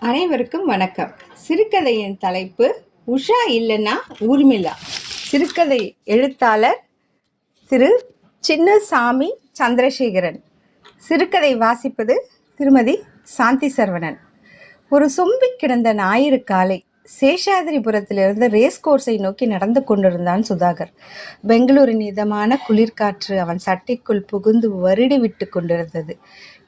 அனைவருக்கும் வணக்கம். சிறுகதையின் தலைப்பு உஷா இல்லைன்னா ஊர்மிளா. சிறுகதை எழுத்தாளர் திரு சின்னசாமி சந்திரசேகரன். சிறுகதை வாசிப்பது திருமதி சாந்தி சரவணன். ஒரு சொம்பி கிடந்த ஞாயிறு காலை சேஷாதிரிபுரத்திலிருந்து ரேஸ் கோர்ஸை நோக்கி நடந்து கொண்டிருந்தான் சுதாகர். பெங்களூரின் இதமான குளிர்காற்று அவன் சட்டைக்குள் புகுந்து வருடி விட்டு கொண்டிருந்தது.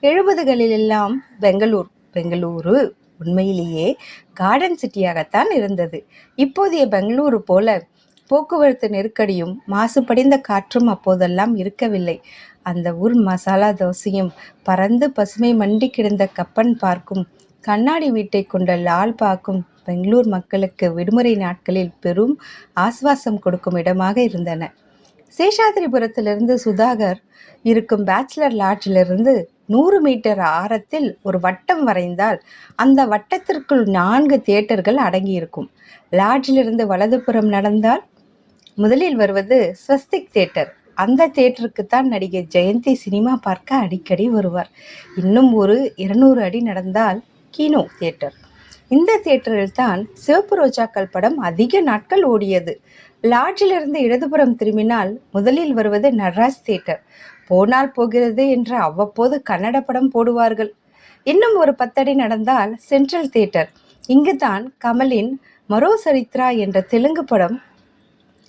எழுபதுகளில் எல்லாம் பெங்களூர் பெங்களூரு. உண்மையிலேயே கார்டன் சிட்டியாகத்தான் இருந்தது. இப்போதைய பெங்களூரு போல போக்குவரத்து நெருக்கடியும் மாசுபடிந்த காற்றும் அப்போதெல்லாம் இருக்கவில்லை. அந்த ஊர் மசாலா தோசையும் பறந்து பசுமை மண்டி கிடந்த கப்பன் பார்க்கும் கண்ணாடி வீட்டை கொண்ட லால் பாக்கும் பெங்களூர் மக்களுக்கு விடுமுறை நாட்களில் பெரும் ஆஸ்வாசம் கொடுக்கும் இடமாக இருந்தன. சேஷாதிரிபுரத்திலிருந்து சுதாகர் இருக்கும் பேச்சுலர் லாட்ஜிலிருந்து நூறு மீட்டர் ஆரத்தில் ஒரு வட்டம் வரைந்தால் அந்த வட்டத்திற்குள் நான்கு தியேட்டர்கள் அடங்கியிருக்கும். லாட்ஜிலிருந்து வலதுபுறம் நடந்தால் முதலில் வருவது ஸ்வஸ்திக் தியேட்டர். அந்த தியேட்டருக்கு தான் நடிகை ஜெயந்தி சினிமா பார்க்க அடிக்கடி வருவார். இன்னும் ஒரு இருநூறு அடி நடந்தால் கீனோ தியேட்டர். இந்த தியேட்டரில் தான் சிவப்பு ரோஜாக்கள் படம் அதிக நாட்கள் ஓடியது. லாட்ஜிலிருந்து இடதுபுறம் திரும்பினால் முதலில் வருவது நடராஜ் தியேட்டர். போனால் போகிறது என்று அவ்வப்போது கன்னட படம் போடுவார்கள். இன்னும் ஒரு பத்தடி நடந்தால் சென்ட்ரல் தியேட்டர் இங்குதான் கமலின் மரோ சரித்ரா என்ற தெலுங்கு படம்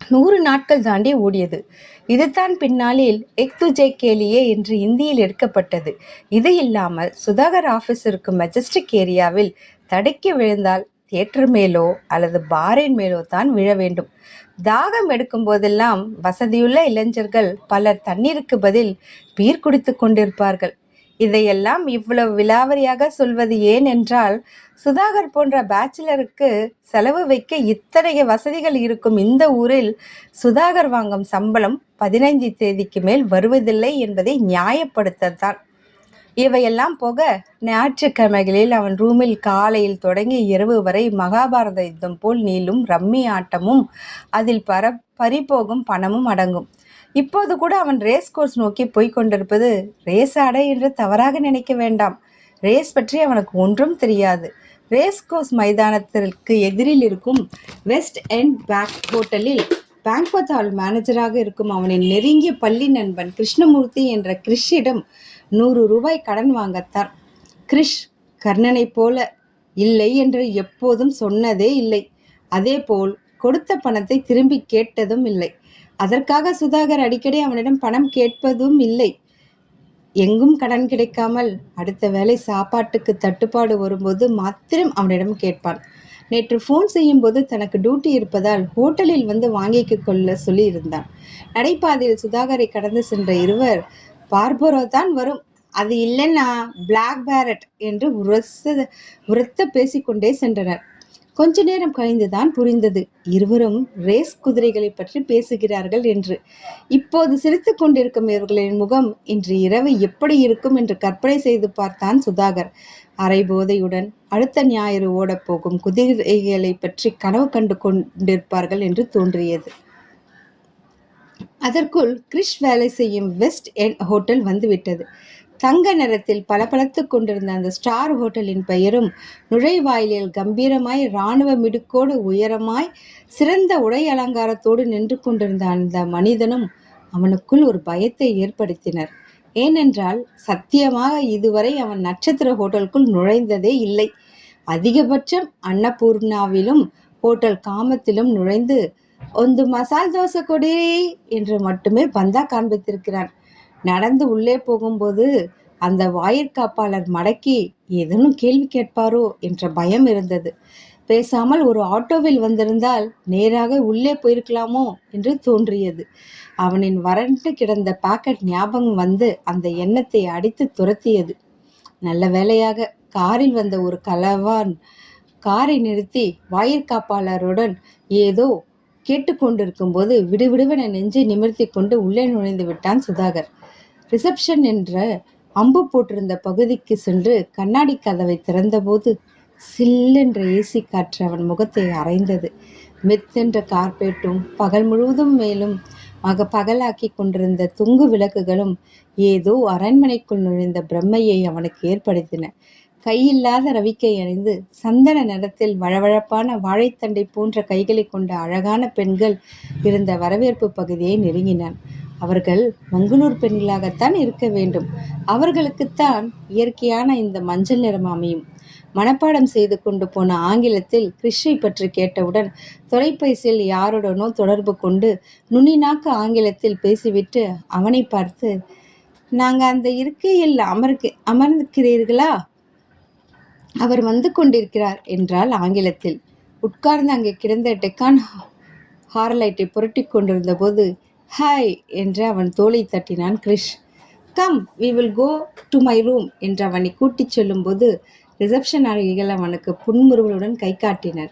நூறு நாட்கள் தாண்டி ஓடியது. இதுதான் பின்னாளில் எக் துஜே கேலியே என்று இந்தியில் எடுக்கப்பட்டது. இது இல்லாமல் சுதாகர் ஆஃபீஸ் இருக்கும் மெஜஸ்டிக் ஏரியாவில் தடுக்கி விழுந்தால் தியேட்டர் மேலோ அல்லது பாரின் மேலோ தான் விழ வேண்டும். தாகம் எடுக்கும் போதெல்லாம் வசதியுள்ள இளைஞர்கள் பலர் தண்ணீருக்கு பதில் பீர் குடித்து கொண்டிருப்பார்கள். இதையெல்லாம் இவ்வளவு விலாவரியாக சொல்வது ஏன் என்றால் சுதாகர் போன்ற பேச்சுலருக்கு செலவு வைக்க இத்தகைய வசதிகள் இருக்கும் இந்த ஊரில் சுதாகர் வாங்கும் சம்பளம் பதினைஞ்சு தேதிக்கு மேல் வருவதில்லை என்பதை நியாயப்படுத்தத்தான். இவையெல்லாம் போக ஞாயிற்றுக்கிழமைகளில் அவன் ரூமில் காலையில் தொடங்கி இரவு வரை மகாபாரத யுத்தம் போல் நீளும் ரம்மி ஆட்டமும் அதில் பர பறிபோகும் பணமும் அடங்கும். இப்போது கூட அவன் ரேஸ் கோர்ஸ் நோக்கி போய்க் கொண்டிருப்பது ரேஸ் ஆட என்று தவறாக நினைக்க வேண்டாம். ரேஸ் பற்றி அவனுக்கு ஒன்றும் தெரியாது. ரேஸ் கோர்ஸ் மைதானத்திற்கு எதிரில் இருக்கும் வெஸ்ட் எண்ட் பேக் ஹோட்டலில் பேங்க்வத் ஹால் மேனேஜராக இருக்கும் அவனின் நெருங்கிய பள்ளி நண்பன் கிருஷ்ணமூர்த்தி என்ற கிறிஷிடம் நூறு ரூபாய் கடன் வாங்கத்தான். கிரிஷ் கர்ணனைப் போல இல்லை என்று எப்போதும் சொன்னதே இல்லை. அதேபோல் கொடுத்த பணத்தை திரும்பி கேட்டதும் இல்லை. அதற்காக சுதாகர் அடிக்கடி அவனிடம் பணம் கேட்பதும் இல்லை. எங்கும் கடன் கிடைக்காமல் அடுத்த வேளை சாப்பாட்டுக்கு தட்டுப்பாடு வரும்போது மாத்திரம் அவனிடம் கேட்பான். நேற்று ஃபோன் செய்யும்போது தனக்கு டியூட்டி இருப்பதால் ஹோட்டலில் வந்து வாங்கிக்க கொள்ள சொல்லி இருந்தான் நடைபாதையில் சுதாகரை கடந்து சென்ற இருவர் பார்பரோ தான் வரும். அது இல்லைன்னா பிளாக் பேரட் என்று உரச உரத்த பேசிக்கொண்டே சென்றனர். கொஞ்ச நேரம் கழிந்துதான் புரிந்தது. இருவரும் ரேஸ் குதிரைகளை பற்றி பேசுகிறார்கள் என்று. இப்போது சிரித்து கொண்டிருக்கும் இவர்களின் முகம் இன்று இரவு எப்படி இருக்கும் என்று கற்பனை செய்து பார்த்தான் சுதாகர். அரை போதையுடன் அடுத்த ஞாயிறு ஓடப்போகும் குதிரைகளை பற்றி கனவு கண்டு கொண்டிருப்பார்கள் என்று தோன்றியது. அதற்குள் கிறிஷ் வேலை செய்யும் வெஸ்ட் எண்ட் ஹோட்டல் வந்துவிட்டது. தங்க நிறத்தில் பளபளத்துக் கொண்டிருந்த அந்த ஸ்டார் ஹோட்டலின் பெயரும் நுழைவாயிலில் கம்பீரமாய் இராணுவ மிடுக்கோடு உயரமாய் சிறந்த உடை அலங்காரத்தோடு நின்று கொண்டிருந்த அந்த மனிதனும் அவனுக்குள் ஒரு பயத்தை ஏற்படுத்தினர். ஏனென்றால் சத்தியமாக இதுவரை அவன் நட்சத்திர ஹோட்டலுக்குள் நுழைந்ததே இல்லை. அதிகபட்சம் அன்னபூர்ணாவிலும் ஹோட்டல் காமத்திலும் நுழைந்து ஒந்து மசால் தோசை கொடி என்று மட்டுமே பந்தா காண்பித்திருக்கிறான் நடந்து உள்ளே போகும்போது அந்த வாயிற்காப்பாளர் மடக்கி ஏதேனும் கேள்வி கேட்பாரோ? என்ற பயம் இருந்தது. பேசாமல் ஒரு ஆட்டோவில் வந்திருந்தால் நேராக உள்ளே போயிருக்கலாமோ என்று தோன்றியது. அவனின் வறண்டு கிடந்த பாக்கெட் ஞாபகம் வந்து அந்த எண்ணத்தை அடித்து துரத்தியது. நல்ல வேளையாக காரில் வந்த ஒரு கலவான் காரை நிறுத்தி வாயிற்காப்பாளருடன் ஏதோ கேட்டுக்கொண்டிருக்கும் போது விடுவிடுவென நெஞ்சை நிமிர்த்தி கொண்டு உள்ளே நுழைந்து விட்டான் சுதாகர். ரிசப்ஷன் என்ற அம்பு போட்டிருந்த பகுதிக்கு சென்று கண்ணாடி கதவை திறந்தபோது சில்லென்ற ஏசி காற்று அவன் முகத்தை அரைந்தது மெத்தென்ற கார்பேட்டும் பகல் முழுவதும் மேலும் ஆக பகலாக்கி கொண்டிருந்த துங்கு விளக்குகளும் ஏதோ அரண்மனைக்குள் நுழைந்த பிரம்மையை அவனுக்கு ஏற்படுத்தின. கையில்லாத ரவிக்கை அணிந்து சந்தன நிறத்தில் வழவழப்பான வாழைத்தண்டை போன்ற கைகளை கொண்ட அழகான பெண்கள் இருந்த வரவேற்பு பகுதியை நெருங்கினான் அவர்கள் மங்களூர் பெண்களாகத்தான் இருக்க வேண்டும். அவர்களுக்குத்தான் இயற்கையான இந்த மஞ்சள் நிறம் அமையும். மனப்பாடம் செய்து கொண்டு போன ஆங்கிலத்தில் கிறிஷை பற்றி கேட்டவுடன் தொலைபேசியில் யாருடனோ தொடர்பு கொண்டு நுனிநாக்கு ஆங்கிலத்தில் பேசிவிட்டு அவனை பார்த்து நாங்கள் அந்த இருக்கையில் அமர்க்கு அமர்ந்திருக்கிறீர்களா? அவர் வந்து கொண்டிருக்கிறார் என்றால் ஆங்கிலத்தில். உட்கார்ந்து அங்கே கிடந்த டெக்கான் ஹார்லைட்டை புரட்டி கொண்டிருந்த போது ஹாய் என்று அவன் தோலை தட்டினான் Krish come we will go to my room என்று அவனை கூட்டிச் செல்லும்போது ரிசப்ஷன் அழகிகள் அவனுக்கு புன்முறுவலுடன் கை காட்டினர்.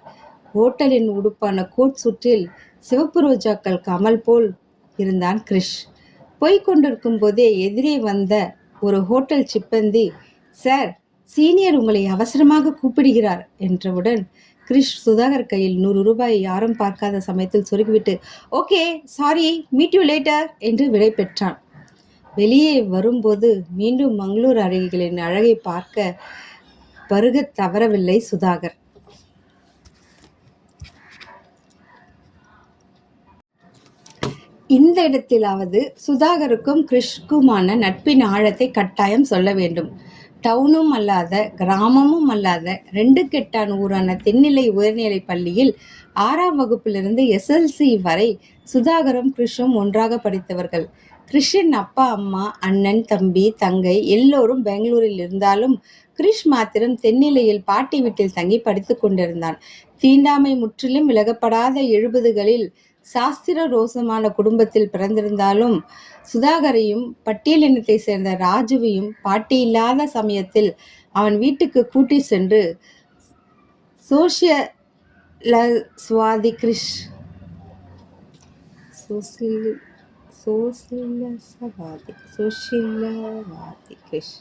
ஹோட்டலின் உடுப்பான கோட் சுற்றில் சிவப்பு ரோஜாக்கள் கமல் போல் இருந்தான் கிரிஷ் போய்க் கொண்டிருக்கும் போதே எதிரே வந்த ஒரு ஹோட்டல் சிப்பந்தி சார் சீனியர் உங்களை அவசரமாக கூப்பிடுகிறார் என்றவுடன் கிரிஷ் சுதாகர் கையில் நூறு ரூபாய் யாரும் பார்க்காத சமயத்தில் சொருகிவிட்டு okay sorry meet you later என்று விடை பெற்றான். வெளியே வரும்போது மீண்டும் மங்களூர் அழகிகளின் அழகை பார்க்க பருக தவறவில்லை சுதாகர். இந்த இடத்திலாவது சுதாகருக்கும் கிருஷ்க்குமான நட்பின் ஆழத்தை கட்டாயம் சொல்ல வேண்டும். டவுனும் அல்லாத கிராமமும் அல்லாத ரெண்டு கெட்டான் ஊரான தென்னிலை உயர்நிலைப் பள்ளியில் ஆறாம் வகுப்பிலிருந்து எஸ்எல்சி வரை சுதாகரும் கிருஷும் ஒன்றாக படித்தவர்கள். கிருஷின் அப்பா அம்மா அண்ணன் தம்பி தங்கை எல்லோரும் பெங்களூரில் இருந்தாலும் கிரிஷ் மாத்திரம் தென்னிலையில் பாட்டி வீட்டில் தங்கி படித்து கொண்டிருந்தான். தீண்டாமை முற்றிலும் விலகப்படாத எழுபதுகளில் சாஸ்திர ரோசமான குடும்பத்தில் பிறந்திருந்தாலும் சுதாகரையும் பட்டியல் இனத்தை சேர்ந்த ராஜுவையும் பாட்டி இல்லாத சமயத்தில் அவன் வீட்டுக்கு கூட்டி சென்று சோசியலஸ்வாதி கிருஷ் சோசியல் சோசியலசவாதி சோசியலவாதி கிருஷ்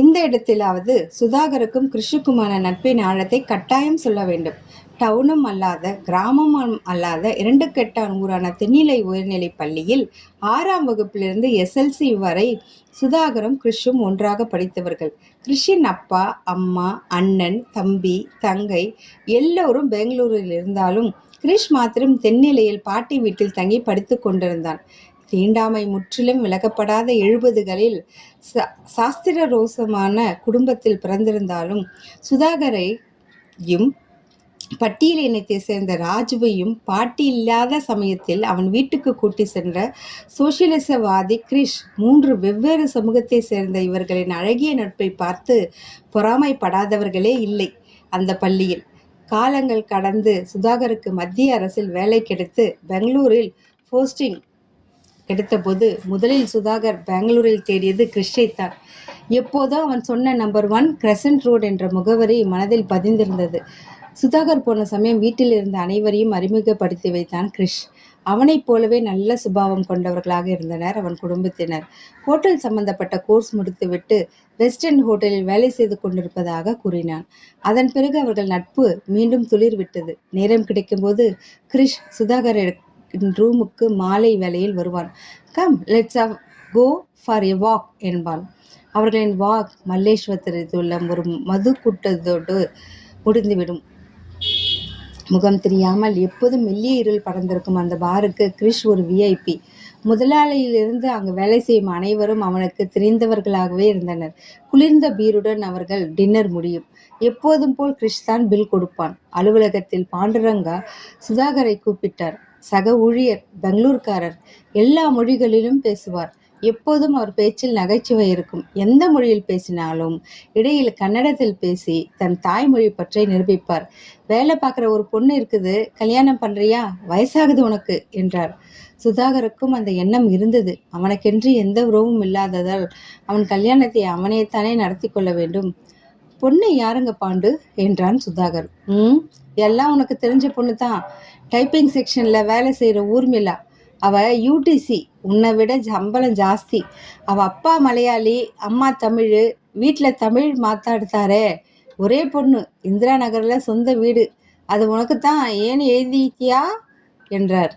இந்த இடத்திலாவது சுதாகருக்கும் கிருஷுக்குமான நட்பின் ஆழத்தை கட்டாயம் சொல்ல வேண்டும். டவுனும் அல்லாத கிராமமும் அல்லாத இரண்டு கெட்டான் ஊரான தென்னிலை உயர்நிலைப் பள்ளியில் ஆறாம் வகுப்பிலிருந்து எஸ்எல்சி வரை சுதாகரும் கிருஷும் ஒன்றாக படித்தவர்கள். கிருஷின் அப்பா அம்மா அண்ணன் தம்பி தங்கை எல்லோரும் பெங்களூரில் இருந்தாலும் கிரிஷ் மாத்திரம் தென்னிலையில் பாட்டி வீட்டில் தங்கி படித்து கொண்டிருந்தான். தீண்டாமை முற்றிலும் விலகப்படாத எழுபதுகளில் சா சாஸ்திர ரோசமான குடும்பத்தில் பிறந்திருந்தாலும் சுதாகரையும் பட்டியல் இனத்தை சேர்ந்த ராஜுவையும் பாட்டி இல்லாத சமயத்தில் அவன் வீட்டுக்கு கூட்டி சென்ற சோசியலிசவாதி கிரிஷ் மூன்று வெவ்வேறு சமூகத்தை சேர்ந்த இவர்களின் அழகிய நட்பை பார்த்து பொறாமைப்படாதவர்களே இல்லை அந்த பள்ளியில். காலங்கள் கடந்து சுதாகருக்கு மத்திய அரசில் வேலை கிடைத்து பெங்களூரில் போஸ்டிங் எடுத்தபோது முதலில் சுதாகர் பெங்களூரில் தேடியது கிறிஷைத்தான் எப்போதோ அவன் சொன்ன நம்பர் ஒன் கிரசன்ட் ரோடு என்ற முகவரி மனதில் பதிந்திருந்தது. சுதாகர் போன சமயம் வீட்டில் இருந்த அனைவரையும் அறிமுகப்படுத்தி வைத்தான் கிரிஷ் அவனைப் போலவே நல்ல சுபாவம் கொண்டவர்களாக இருந்தனர் அவன் குடும்பத்தினர். ஹோட்டல் சம்பந்தப்பட்ட கோர்ஸ் முடித்துவிட்டு வெஸ்ட் எண்ட் ஹோட்டலில் வேலை செய்து கொண்டிருப்பதாக கூறினான். அதன் பிறகு அவர்கள் நட்பு மீண்டும் துளிர் விட்டது நேரம் கிடைக்கும்போது கிரிஷ் சுதாகர் ரூமுக்கு மாலை வேளையில் வருவான். Come let's go for a walk என்பான். அவர்களின் வாக் மல்லேஸ்வரத்தில் உள்ள ஒரு மது கூட்டத்தோடு முடிந்துவிடும். முகம் தெரியாமல் எப்போதும் மெல்லிய இருள் படர்ந்திருக்கும் அந்த பாருக்கு கிறிஷ் ஒரு விஐபி முதலாளியிலிருந்து அங்கு வேலை செய்யும் அனைவரும் அவனுக்கு தெரிந்தவர்களாகவே இருந்தனர். குளிர்ந்த பீருடன் அவர்கள் டின்னர் முடியும். எப்போதும் போல் கிரிஷ் தான் பில் கொடுப்பான். அலுவலகத்தில் பாண்டுரங்கா சுதாகரை கூப்பிட்டார். சக ஊழியர் பெங்களூர்காரர் எல்லா மொழிகளிலும் பேசுவார். எப்போதும் அவர் பேச்சில் நகைச்சுவை இருக்கும். எந்த மொழியில் பேசினாலும் இடையில் கன்னடத்தில் பேசி தன் தாய்மொழி பற்றி நிரூபிப்பார். வேலை பார்க்குற ஒரு பொண்ணு இருக்குது கல்யாணம் பண்ணுறியா வயசாகுது உனக்கு என்றார். சுதாகருக்கும் அந்த எண்ணம் இருந்தது. அவனுக்கென்று எந்த உறவும் இல்லாததால் அவன் கல்யாணத்தை அவனையத்தானே நடத்தி கொள்ள வேண்டும். பொண்ணை யாருங்க பாண்டு? என்றான் சுதாகர். ம் எல்லாம் உனக்கு தெரிஞ்ச பொண்ணு தான் டைப்பிங் செக்ஷனில் வேலை செய்கிற ஊர்மிளா. அவள் யூடிசி உன்னை விட சம்பளம் ஜாஸ்தி. அவள் அப்பா மலையாளி அம்மா தமிழ் வீட்டில் தமிழ் மாத்தாடுத்தாரே ஒரே பொண்ணு இந்திரா நகரில் சொந்த வீடு. அது உனக்கு தான் ஏன்னு எழுதிட்டியா? என்றார்.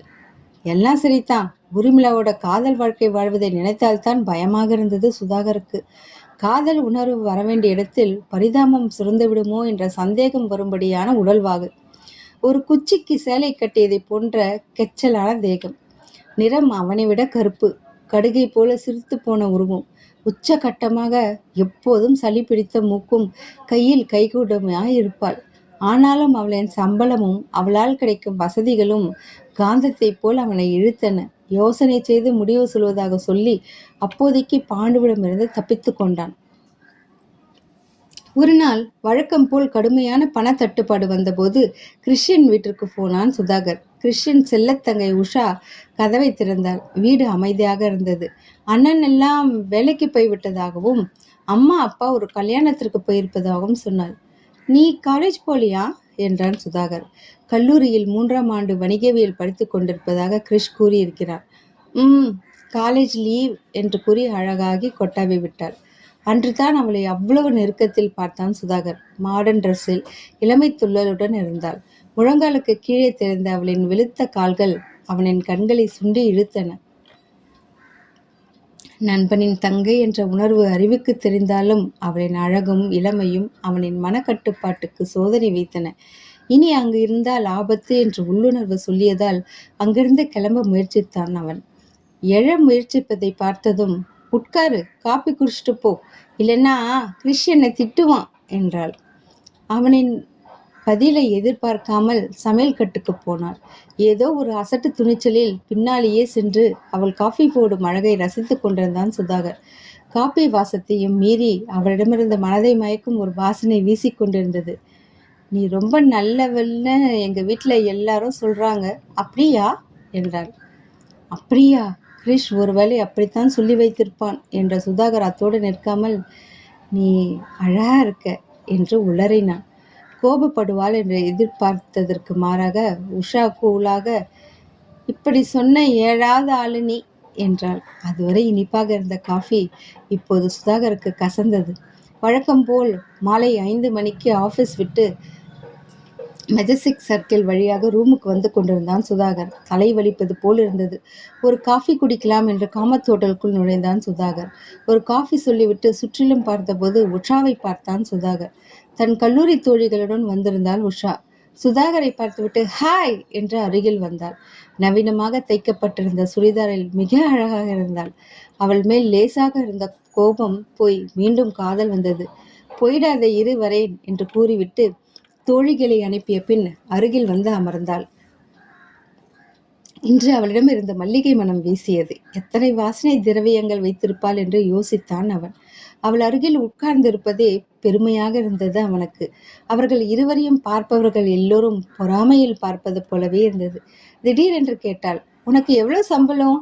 எல்லாம் சரிதான். உரிமிளாவோட காதல் வாழ்க்கை வாழ்வதை நினைத்தால்தான் பயமாக இருந்தது சுதாகருக்கு. காதல் உணர்வு வரவேண்டிய இடத்தில் பரிதாபம் சுரந்து விடுமோ என்ற சந்தேகம் வரும்படியான உடல்வாகு. ஒரு குச்சிக்கு சேலை கட்டியதைப் போன்ற கெச்சலான தேகம். நிறம் அவனை விட கருப்பு. கடுகை போல சிரித்து போன உருவம். உச்சகட்டமாக எப்போதும் சளி பிடித்த மூக்கும் கையில் கைகூடமாய் இருப்பாள். ஆனாலும் அவளின் சம்பளமும் அவளால் கிடைக்கும் வசதிகளும் காந்தத்தைப் போல் அவனை இழுத்தன. யோசனை செய்து முடிவு சொல்வதாக சொல்லி அப்போதைக்கு பாண்டுவிடமிருந்து தப்பித்து கொண்டான். ஒரு நாள் வழக்கம் போல் கடுமையான பணத்தட்டுப்பாடு வந்தபோது கிறிஸ்டியன் வீட்டிற்கு போனான் சுதாகர். கிறிஸ்டியன் செல்லத்தங்கை உஷா கதவை திறந்தார். வீடு அமைதியாக இருந்தது. அண்ணன் எல்லாம் வேலைக்கு போய்விட்டதாகவும் அம்மா அப்பா ஒரு கல்யாணத்திற்கு போயிருப்பதாகவும் சொன்னார் நீ காலேஜ் போலியா? என்றான் சுதாகர். கல்லூரியில் மூன்றாம் ஆண்டு வணிகவியல் படித்து கொண்டிருப்பதாக கிரிஷ் கூறியிருக்கிறார். ம் காலேஜ் லீவ் என்று கூறி அழகாகி கொட்டாவி விட்டாள் அன்று தான் அவளை அவ்வளவு நெருக்கத்தில் பார்த்தான் சுதாகர். மாடர்ன் ட்ரெஸ்ஸில் இளமை துள்ளலுடன் இருந்தாள். முழங்காலுக்கு கீழே தெரிந்த அவளின் வெளுத்த கால்கள் அவனின் கண்களை சுண்டி இழுத்தன. நண்பனின் தங்கை என்ற உணர்வு அறிவுக்கு தெரிந்தாலும் அவளின் அழகும் இளமையும் அவனின் மனக்கட்டுப்பாட்டுக்கு சோதனை வைத்தன. இனி அங்கு இருந்தால் ஆபத்து என்று உள்ளுணர்வு சொல்லியதால் அங்கிருந்து கிளம்ப முயற்சித்தான் அவன். எழ முயற்சிப்பதை பார்த்ததும் உட்காரு காப்பி குடிச்சிட்டு போ. இல்லைன்னா கிறிஸ்டியனை திட்டுவான் என்றாள். அவனின் பதிலை எதிர்பார்க்காமல் சமையல் கட்டுக்கு போனாள். ஏதோ ஒரு அசட்டு துணிச்சலில் பின்னாலேயே சென்று அவள் காஃபி போடும் அழகை ரசித்து கொண்டிருந்தான் சுதாகர். காப்பி வாசத்தையும் மீறி அவளிடமிருந்த மனதை மயக்கும் ஒரு வாசனை வீசிக்கொண்டிருந்தது நீ ரொம்ப நல்லவள்னு எங்கள் வீட்டில் எல்லாரும் சொல்கிறாங்க அப்படியா? என்றாள். அப்படியா? கிரிஷ் ஒருவேளை அப்படித்தான் சொல்லி வைத்திருப்பான் என்ற சுதாகர் அத்தோடு நிற்காமல் நீ அழகா இருக்க என்று உளறினான் கோபப்படுவாள் என்று எதிர்பார்த்ததற்கு மாறாக உஷா கூலாக இப்படி சொன்ன ஏழாவது ஆளு நீ என்றாள். அதுவரை இனிப்பாக இருந்த காஃபி இப்போது சுதாகருக்கு கசந்தது. வழக்கம் போல் மாலை ஐந்து மணிக்கு ஆஃபீஸ் விட்டு மெஜஸ்டிக் சர்க்கிள் வழியாக ரூமுக்கு வந்து கொண்டிருந்தான் சுதாகர். தலை வலிப்பது போல் இருந்தது. ஒரு காஃபி குடிக்கலாம் என்று காமத் ஹோட்டலுக்குள் நுழைந்தான் சுதாகர். ஒரு காஃபி சொல்லிவிட்டு சுற்றிலும் பார்த்தபோது உஷாவை பார்த்தான் சுதாகர். தன் கல்லூரி தோழிகளுடன் வந்திருந்தாள் உஷா. சுதாகரை பார்த்துவிட்டு ஹாய் என்று அருகில் வந்தாள். நவீனமாக தைக்கப்பட்டிருந்த சுடிதாரில் மிக அழகாக இருந்தாள். அவள் மேல் லேசாக இருந்த கோபம் போய் மீண்டும் காதல் வந்தது. போயிடாத இருவரேன் என்று கூறிவிட்டு தோழிகளை அனுப்பிய பின் அருகில் வந்து அமர்ந்தாள். இன்று அவளிடம் இருந்த மல்லிகை மனம் வீசியது. எத்தனை வாசனை திரவியங்கள் வைத்திருப்பாள் என்று யோசித்தான் அவன். அவள் அருகில் உட்கார்ந்திருப்பதே பெருமையாக இருந்தது அவனுக்கு. அவர்கள் இருவரையும் பார்ப்பவர்கள் எல்லோரும் பொறாமையில் பார்ப்பது போலவே இருந்தது. திடீரென்று கேட்டாள் உனக்கு எவ்வளவு சம்பளம்?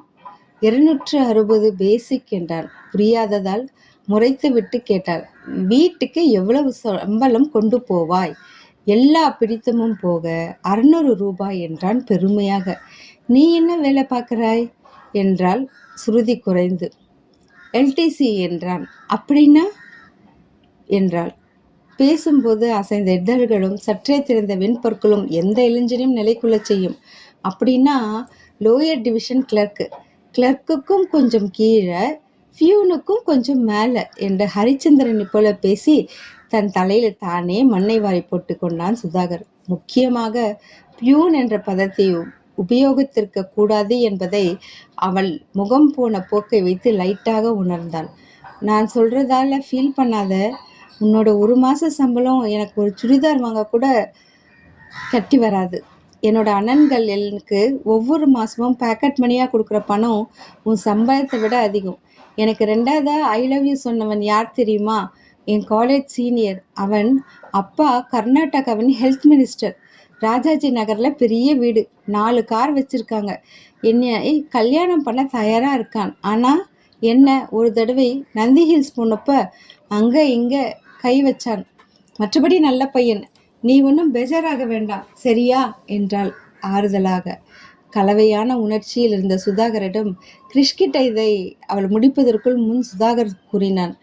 இருநூற்று அறுபது பேசிக் என்றான். புரியாததால் முறைத்து விட்டு கேட்டாள். வீட்டுக்கு எவ்வளவு சம்பளம் கொண்டு போவாய்? எல்லா பிடித்தமும் போக அறுநூறு ரூபாய் என்றான் பெருமையாக. நீ என்ன வேலை பார்க்கிறாய்? என்றால் சுருதி குறைந்து. எல்டிசி என்றான். அப்படின்னா? என்றாள். பேசும்போது அசைந்த இதழ்களும் சற்றே திறந்த வெண்பொருட்களும் எந்த இளைஞனையும் நிலைக்குள்ள செய்யும். அப்படின்னா லோயர் டிவிஷன் கிளர்க்கு கிளர்க்குக்கும் கொஞ்சம் கீழே ஃபியூனுக்கும் கொஞ்சம் மேலே என்று ஹரிச்சந்திரனை போல பேசி தன் தலையில் தானே மண்ணை வாரி போட்டு கொண்டான் சுதாகர். முக்கியமாக பியூன் என்ற பதத்தை உபயோகித்திருக்க கூடாது என்பதை அவள் முகம் போன போக்கை வைத்து லைட்டாக உணர்ந்தாள். நான் சொல்றதால ஃபீல் பண்ணாத. உன்னோட ஒரு மாத சம்பளம் எனக்கு ஒரு சுடிதார் வாங்க கூட கட்டி வராது. என்னோட அண்ணன்கள் எனக்கு ஒவ்வொரு மாதமும் பேக்கெட் மணியாக கொடுக்குற பணம் உன் சம்பளத்தை விட அதிகம். எனக்கு ரெண்டாவதாக ஐ லவ் யூ சொன்னவன் யார் தெரியுமா? என் காலேஜ் சீனியர் அவன் அப்பா கர்நாடகாவின் ஹெல்த் மினிஸ்டர் ராஜாஜி நகரில் பெரிய வீடு. நாலு கார் வச்சுருக்காங்க. என்னை கல்யாணம் பண்ண தயாராக இருக்கான். ஆனால் என்ன ஒரு தடவை நந்தி ஹில்ஸ் போனப்ப அங்கே இங்கே கை வச்சான். மற்றபடி நல்ல பையன். நீ ஒன்றும் பேஜாராக வேண்டாம். சரியா? என்றாள் ஆறுதலாக. கலவையான உணர்ச்சியில் இருந்த சுதாகரிடம் கிறிஷ்கிட்ட இதை அவள் முடிப்பதற்குள் முன் சுதாகர் கூறினான்.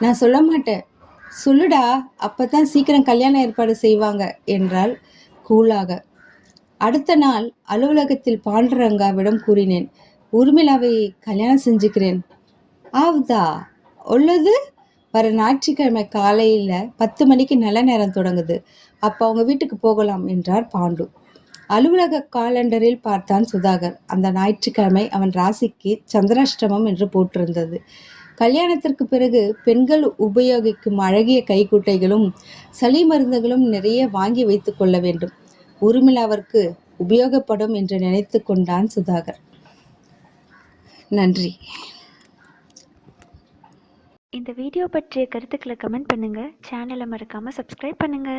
நான் சொல்ல மாட்டேன். சொல்லுடா அப்பதான் சீக்கிரம் கல்யாண ஏற்பாடு செய்வாங்க என்றாள் கூலாக. அடுத்த நாள் அலுவலகத்தில் பாண்டுரங்காவிடம் கூறினேன் உர்மிளாவை கல்யாணம் செஞ்சுக்கிறேன். ஆவுதா உள்ளது? வர ஞாயிற்றுக்கிழமை காலையில் பத்து மணிக்கு நல்ல நேரம் தொடங்குது. அப்போ அவங்க வீட்டுக்கு போகலாம் என்றார் பாண்டு. அலுவலக காலண்டரில் பார்த்தான் சுதாகர். அந்த ஞாயிற்றுக்கிழமை அவன் ராசிக்கு சந்திராஷ்டமம் என்று போட்டிருந்தது. கல்யாணத்திற்கு பிறகு பெண்கள் உபயோகிக்கும் அழகிய கைக்குட்டைகளும் சளி மருந்துகளும் நிறைய வாங்கி வைத்து கொள்ள வேண்டும். உருமிளாவிற்கு உபயோகப்படும் என்று நினைத்து கொண்டான் சுதாகர். நன்றி. இந்த வீடியோ பற்றிய கருத்துக்களை கமெண்ட் பண்ணுங்கள் சேனலை மறக்காமல் சப்ஸ்கிரைப் பண்ணுங்கள்